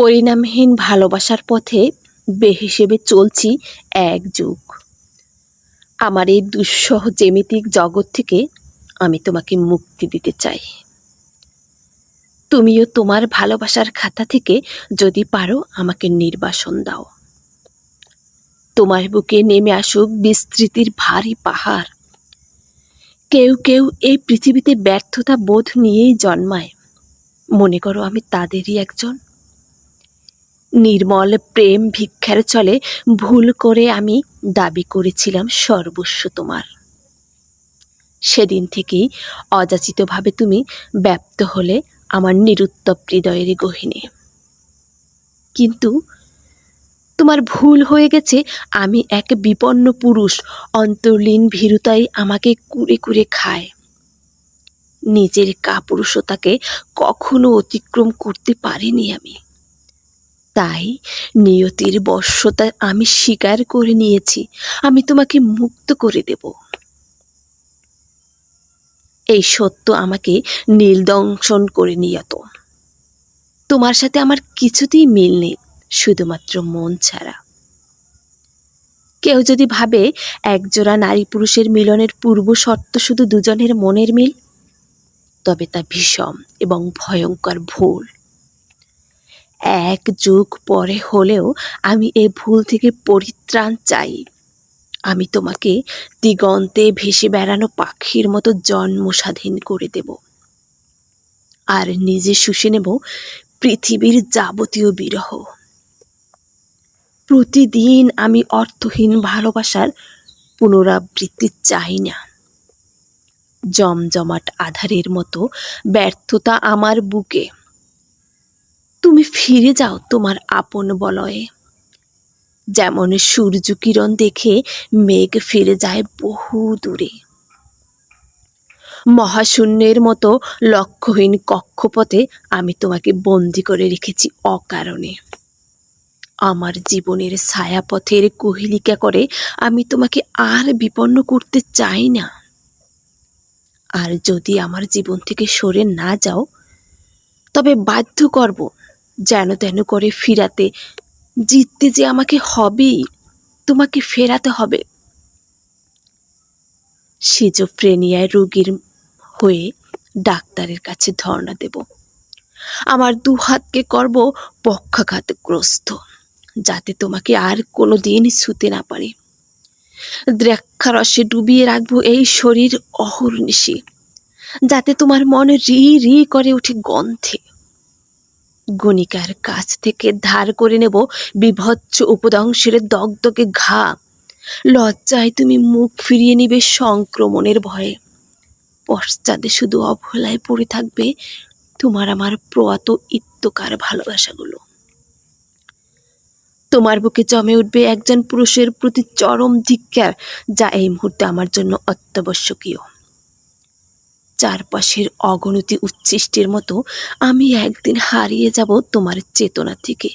পরিণামহীন ভালোবাসার পথে বেহিসেবে চলছি এক যুগ। আমার এই দুঃসহ জ্যামিতিক জগৎ থেকে আমি তোমাকে মুক্তি দিতে চাই। তুমিও তোমার ভালোবাসার খাতা থেকে যদি পারো আমাকে নির্বাসন দাও। তোমার বুকে নেমে আসুক বিস্তৃতির ভারী পাহাড়। কেউ কেউ এই পৃথিবীতে ব্যর্থতা বোধ নিয়েই জন্মায়। মনে করো আমি তাদেরই একজন। নির্মল প্রেম ভিক্ষার চলে ভুল করে আমি দাবি করেছিলাম সর্বস্ব তোমার। সেদিন থেকেই অযাচিতভাবে তুমি ব্যপ্ত হলে আমার নিরুত্তপ হৃদয়ের গহিনে। কিন্তু তোমার ভুল হয়ে গেছে, আমি এক বিপন্ন পুরুষ, অন্তর্লীন ভীরুতাই আমাকে কুড়ে কুড়ে খায়। নিজের কাপুরুষতাকে কখনো অতিক্রম করতে পারিনি আমি। তাই নিয়তির বশ্যতা আমি স্বীকার করে নিয়েছি। আমি তোমাকে মুক্ত করে দেব। এই সত্য আমাকে নীলদংশন করে নিয়ত তোমার সাথে আমার কিছুতেই মিল নেই, শুধুমাত্র মন ছাড়া। কেউ যদি ভাবে একজোড়া নারী পুরুষের মিলনের পূর্ব শর্ত শুধু দুজনের মনের মিল, তবে তা বিষম এবং ভয়ঙ্কর ভুল। এক যুগ পরে হলেও আমি এই ভুল থেকে পরিত্রাণ চাই। আমি তোমাকে দিগন্তে ভেসে বেড়ানো পাখির মতো জন্ম স্বাধীন করে দেব। আর নিজে শুষে নেব পৃথিবীর যাবতীয় বিরহ। প্রতিদিন আমি অর্থহীন ভালোবাসার পুনরাবৃত্তি চাই না। জমজমাট আধারের মতো ব্যর্থতা আমার বুকে তুমি ফিরে যাও তোমার আপন বলয়ে। যেমন সূর্য কিরণ দেখে মেঘ ফিরে যায় বহু দূরে। মহাশূন্যের মতো লক্ষ্যহীন কক্ষপথে আমি তোমাকে বন্দি করে রেখেছি অকারণে। আমার জীবনের ছায়াপথের কুহিলিকা করে আমি তোমাকে আর বিপন্ন করতে চাই না। আর যদি আমার জীবন থেকে সরে না যাও, তবে বাধ্য করব যেন তেন করে ফিরাতে। জিততে যে আমাকে হবেই, তোমাকে ফেরাতে হবে। সিজোফ্রেনিয়ায় রোগীর হয়ে ডাক্তারের কাছে ধর্ণা দেব। আমার দু হাতকে করব পক্ষাঘাতগ্রস্ত, যাতে তোমাকে আর কোনো দিন ছুতে না পারে। দ্রাক্ষারসে ডুবিয়ে রাখব এই শরীর অহর্নিশি, যাতে তোমার মনে রি রি করে ওঠে গন্ধে। গণিকার কাছ থেকে ধার করে নেব বিভৎস উপদংশের দগদগে ঘা। লজ্জায় তুমি মুখ ফিরিয়ে নিবে সংক্রমণের ভয়ে। পশ্চাদে শুধু অবহেলায় পড়ে থাকবে তোমার আমার প্রয়াত ইত্যকার ভালোবাসাগুলো। তোমার বুকে জমে উঠবে একজন পুরুষের প্রতি চরম ধিক্কার, যা এই মুহূর্তে আমার জন্য অত্যাবশ্যকীয়। চারপাশের অগণতি উচ্ছিষ্টের মতো আমি একদিন হারিয়ে যাব তোমার চেতনা থেকে।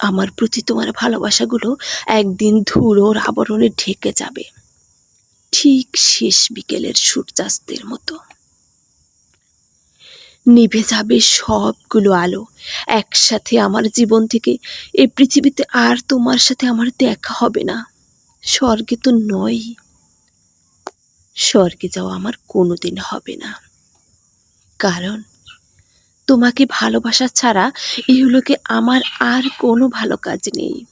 আমার প্রতি তোমার ভালোবাসাগুলো একদিন ধুলোর আবরণে ঢেকে যাবে। ঠিক শেষ বিকেলের সূর্যাস্তের মতো। নিভে যাবে সবগুলো আলো। একসাথে আমার জীবন থেকে এই পৃথিবীতে আর তোমার সাথে আমার দেখা হবে না। স্বর্গে তো নয় স্বর্গে যাওয়া আমার কোনোদিন হবে না। কারণ তোমাকে ভালোবাসা ছাড়া এগুলোকে আমার আর কোনো ভালো কাজ নেই।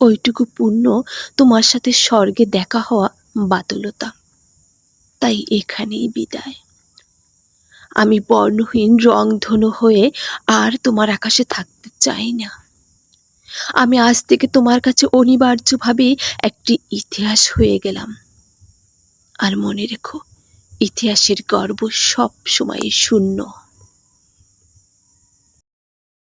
ওইটুকু পুণ্য তোমার সাথে স্বর্গে দেখা হওয়া বাতুলতা। তাই এখানেই বিদায়। আমি বর্ণহীন রংধনু হয়ে আর তোমার আকাশে থাকতে চাই না। আমি আজ থেকে তোমার কাছে অনিবার্যভাবে একটি ইতিহাস হয়ে গেলাম। আর মনে রেখো ইতিহাসের গর্ব সব সময় শূন্য